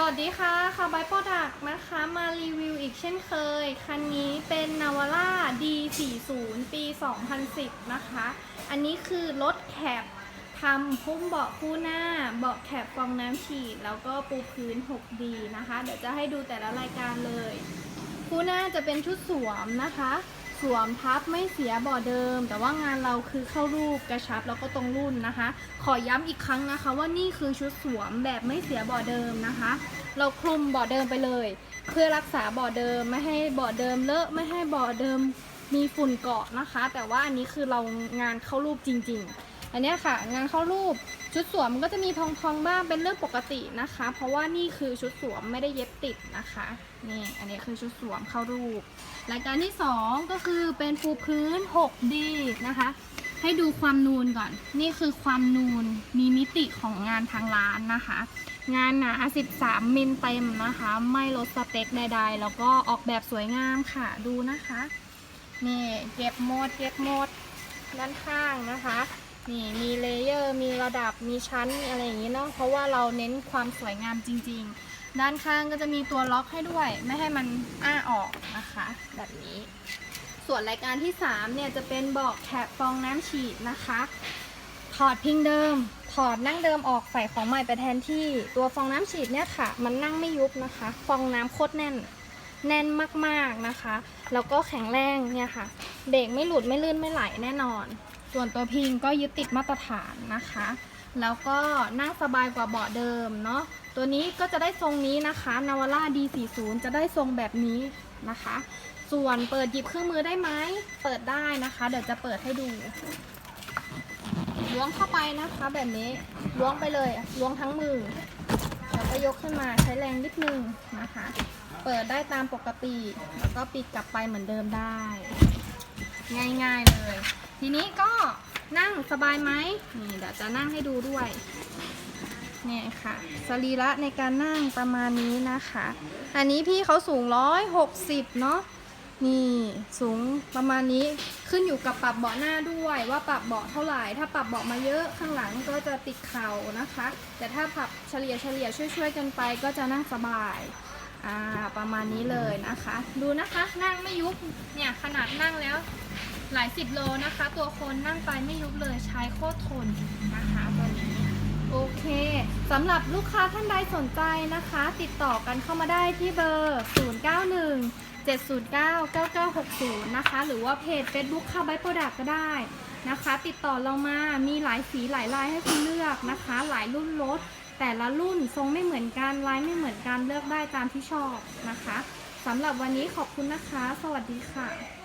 สวัสดีค่ะค่ะไบโปรดักนะคะ มารีวิวอีกเช่นเคย คันนี้เป็นนาวาร่า D40 ปี 2010 นะคะ อันนี้คือรถแคปทำพุ่มเบาะคู่หน้า เบาะแคปฟองน้ำฉีด แล้วก็ปูพื้น 6D นะคะ เดี๋ยวจะให้ดูแต่ละรายการเลย คู่หน้าจะเป็นชุดสวมนะคะ สวมทับไม่เสียบ่อเดิม แต่ว่างานเราคือเข้ารูปกระชับแล้วก็ตรงรุ่นนะคะ ขอย้ำอีกครั้งนะคะ ว่านี่คือชุดสวมแบบไม่เสียบ่อเดิมนะคะ เราคลุมบ่อเดิมไปเลย เพื่อรักษาบ่อเดิมไม่ให้บ่อเดิมเลอะไม่ให้บ่อเดิมมีฝุ่นเกาะนะคะ แต่ว่าอันนี้คือเรางานเข้ารูปจริง ๆ อันนี้ค่ะ งานเข้ารูปชุดสวมก็จะมีพองๆบ้างเป็นเรื่องปกตินะคะ เพราะว่านี่คือชุดสวมไม่ได้เย็บติดนะคะนี่อันนี้คือชุดสวมเข้ารูปรายการที่ 2 ก็คือเป็นปูพื้น 6D นะคะ ให้ดูความนูนก่อน นี่คือความนูนมีมิติของงานทางร้านนะคะ งานหนา 13 มิลเต็มนะคะ ไม่ลดสเปคใดๆ แล้วก็ออกแบบสวยงามค่ะดูนะคะนี่เก็บโมดเก็บโมดด้านข้างนะคะ นี่มีเลเยอร์ มีระดับ มีชั้น มีอะไรอย่างนี้เนาะ เพราะว่าเราเน้นความสวยงามจริง ๆ ด้านข้างก็จะมีตัวล็อกให้ด้วย ไม่ให้มันอ้าออกนะคะ แบบนี้ ส่วนรายการที่ 3 เนี่ยจะเป็นเบาะแคปฟองน้ำฉีดนะคะ ถอดพิงเดิม ถอดนั่งเดิมออกใส่ของใหม่ไปแทนที่ ตัวฟองน้ำฉีดเนี่ยค่ะ มันนั่งไม่ยุบนะคะ ฟองน้ำโคตรแน่น แน่นมากๆนะคะ แล้วก็แข็งแรงเนี่ยค่ะ เบรกไม่หลุดไม่ลื่นไม่ไหลแน่นอน ส่วนตัวพิงก็ยึดติดมาตรฐานนะคะ แล้วก็นั่งสบายกว่าเบาะเดิมเนาะ ตัวนี้ก็จะได้ทรงนี้นะคะนาวาร่า D40 จะได้ทรงแบบนี้นะคะ ส่วนเปิดหยิบเครื่องมือได้ไหม เปิดได้นะคะ เดี๋ยวจะเปิดให้ดู ล้วงเข้าไปนะคะแบบนี้ ล้วงไปเลย ล้วงทั้งมือแล้วก็ยกขึ้นมาใช้แรงนิดนึงนะคะ เปิดได้ตามปกติ แล้วก็ปิดกลับไปเหมือนเดิมได้ ง่ายๆเลย ทีนี้ก็นั่งสบายไหมนี่เดี๋ยวจะนั่งให้ดูด้วยเนี่ยค่ะสรีระในการนั่งประมาณนี้นะคะ อันนี้พี่เขาสูงร้อยหกสิบเนาะนี่สูงประมาณนี้ขึ้นอยู่กับปรับเบาะหน้าด้วยว่าปรับเบาะเท่าไหร่ ถ้าปรับเบาะมาเยอะข้างหลังก็จะติดเข่านะคะ แต่ถ้าปรับเฉลี่ยเฉลี่ยช่วยๆกันไปก็จะนั่งสบายอ่าประมาณนี้เลยนะคะ ดูนะคะนั่งไม่ยุบเนี่ยขนาดนั่งแล้ว หลายสิบโลนะคะ ตัวคนนั่งไปไม่ยุบเลยใช้โคตรทนนะคะตัวนี้โอเคสำหรับลูกค้าท่านใดสนใจนะคะ ติดต่อกันเข้ามาได้ที่เบอร์ 091 709 9960 นะคะ หรือว่าเพจ Facebook ค่าไบโปรดักก็ได้นะคะ ติดต่อเรามามีหลายสีหลายลายให้คุณเลือกนะคะ หลายรุ่นรถแต่ละรุ่นทรงไม่เหมือนกันลายไม่เหมือนกันเลือกได้ตามที่ชอบนะคะสำหรับวันนี้ขอบคุณนะคะ สวัสดีค่ะ